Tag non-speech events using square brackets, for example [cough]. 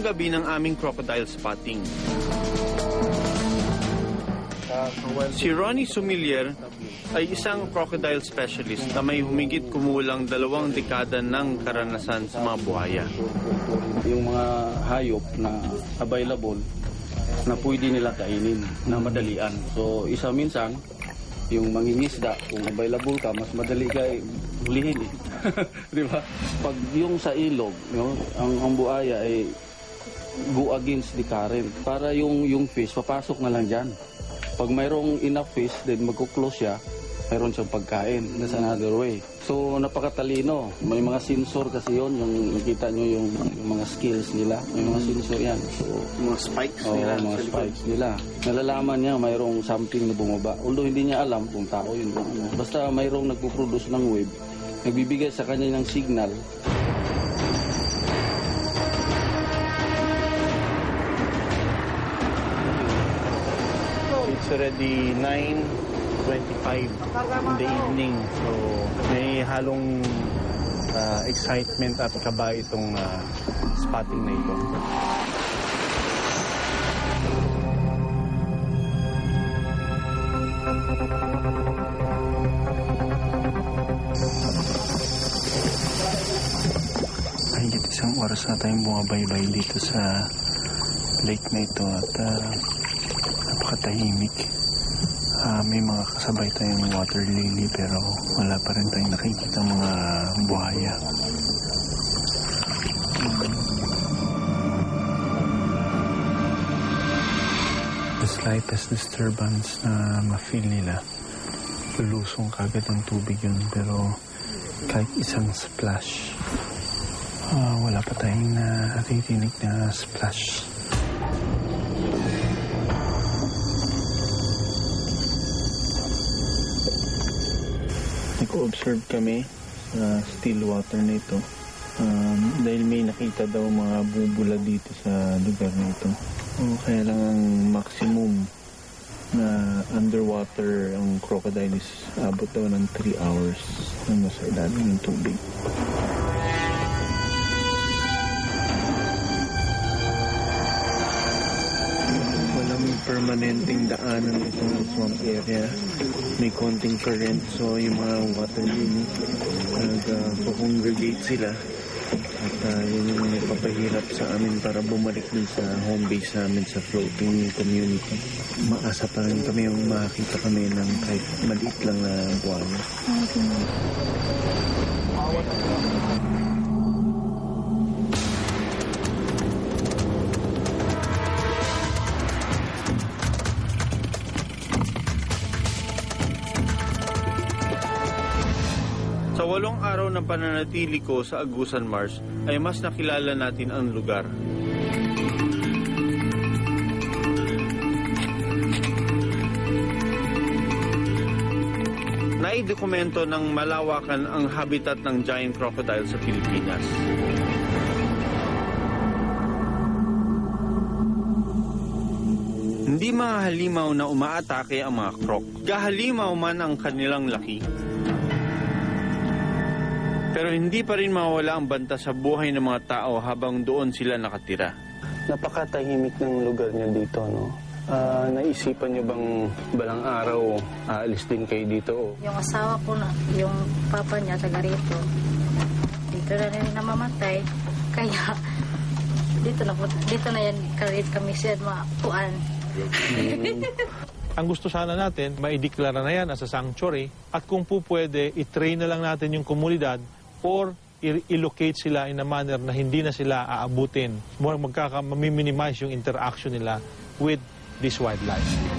unang gabi ng aming crocodile spotting. Si Ronnie Sumilier ay isang crocodile specialist na may humigit kumulang dalawang dekada ng karanasan sa mga buhaya. Yung mga hayop na available na pwede nila kainin na madalian. So isa minsan yung mangingisda, kung available ka, mas madali ka eh, hulihin eh. [laughs] Di ba? Pag yung sa ilog, no, ang, ang buaya ay go against the current. Para yung, yung fish, papasok na lang dyan. Pag mayroong enough fish, then magkuklose siya, mayroon siyang pagkain. That's another way. So, napakatalino. May mga sensor kasi yon yung nakita nyo yung, yung mga skills nila. May mga sensor yan. So, Mga spikes Oo, mga spikes nila. Nalalaman niya mayroong something na bumaba. Although hindi niya alam kung tao yun. Basta mayroong nagpo-produce ng wave, nagbibigay sa kanya ng signal. Already 9.25 in the evening. So, may halong ah, excitement at kaba itong ah, spotting na ito. Higit isang oras na tayong bumabaybay dito sa lake na ito at ah, napakatahimik. Ah, may mga kasabay tayong water lily pero wala pa rin tayong nakikita mga buhaya. The slightest disturbance na ma-feel nila, lulusong kagad ang tubig yun pero kahit isang splash, ah, wala pa tayong naririnig na splash. Nag-observe kami sa still water na ito. Um, dahil may nakita daw mga bubula dito sa lugar na ito. O kaya lang ang maximum na underwater ang crocodile is abot daw ng 3 hours na nasa ilalim ng tubig. Permanenteng daanan itong swamp area. May konting current, so yung mga water lily, nag-congregate sila. At uh, yun yung nagpapahirap sa amin para bumalik din sa home base namin sa floating community. Maasa pa rin kami yung makakita kami ng kahit maliit lang na buwan. Sa walong araw ng pananatili ko sa Agusan Mars ay mas nakilala natin ang lugar. Naidokumento ng malawakan ang habitat ng giant crocodile sa Pilipinas. Hindi mga halimaw na umaatake ang mga croc. Gahalimaw man ang kanilang laki, pero hindi pa rin mawala ang banta sa buhay ng mga tao habang doon sila nakatira. Napakatahimik ng lugar niyo dito, no? Ah, naisipan niyo bang balang araw aalis din kayo dito? Yung asawa ko na, yung papa niya taga rito. Dito na rin namamatay. [laughs] Kaya dito na po, dito na yan kami, kami siya mga puan. [laughs] Ang gusto sana natin, maideklara na yan as a sanctuary at kung po pwede, i-train na lang natin yung komunidad or i-locate sila in a manner na hindi na sila aabutin. More magkaka minimize yung interaction nila with this wildlife.